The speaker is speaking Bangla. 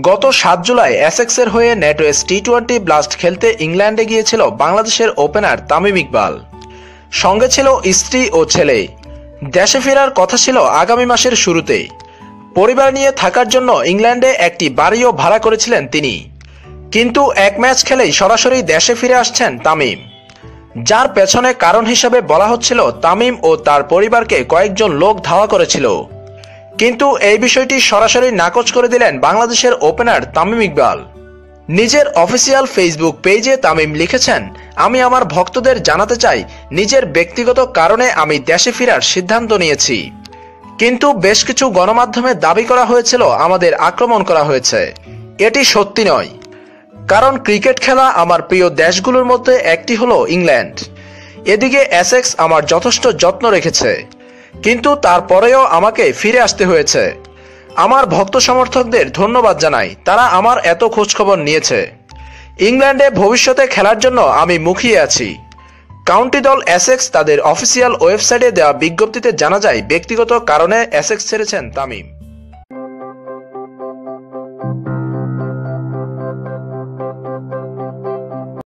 গত সাত জুলাই এসেক্সের হয়ে নেটোএস টি টোয়েন্টি ব্লাস্ট খেলতে ইংল্যান্ডে গিয়েছিল বাংলাদেশের ওপেনার তামিম ইকবাল। সঙ্গে ছিল স্ত্রী ও ছেলে। দেশে ফেরার কথা ছিল আগামী মাসের শুরুতে পরিবার নিয়ে থাকার জন্য ইংল্যান্ডে একটি বাড়িও ভাড়া করেছিলেন তিনি। কিন্তু এক ম্যাচ খেলেই সরাসরি দেশে ফিরে আসছেন তামিম। যার পেছনে কারণ হিসেবে বলা হচ্ছিল তামিম ও তার পরিবারকে কয়েকজন লোক ধাওয়া করেছিল। কিন্তু এই বিষয়টি সরাসরি নাকচ করে দিলেন বাংলাদেশের ওপেনার তামিম ইকবাল। নিজের অফিসিয়াল ফেসবুক পেজে তামিম লিখেছেন, আমি আমার ভক্তদের জানাতে চাই, নিজের ব্যক্তিগত কারণে আমি দেশে ফেরার সিদ্ধান্ত নিয়েছি। কিন্তু বেশ কিছু গণমাধ্যমে দাবি করা হয়েছিল, আমাদের আক্রমণ করা হয়েছে। এটি সত্যি নয়। কারণ ক্রিকেট খেলা আমার প্রিয় দেশগুলোর মধ্যে একটি হলো ইংল্যান্ড। এদিকে অ্যাসেক্স আমার যথেষ্ট যত্ন রেখেছে। কিন্তু তারপরেও আমাকে ফিরে আসতে হয়েছে। আমার ভক্ত সমর্থকদের ধন্যবাদ জানাই। তারা আমার এত খোঁজখবর নিয়েছে। ইংল্যান্ডে ভবিষ্যতে খেলার জন্য আমি মুখিয়ে আছি। কাউন্টি দল অ্যাসেক্স তাদের অফিসিয়াল ওয়েবসাইটে দেওয়া বিজ্ঞপ্তিতে জানা যায়, ব্যক্তিগত কারণে অ্যাসেক্স ছেড়েছেন তামিম।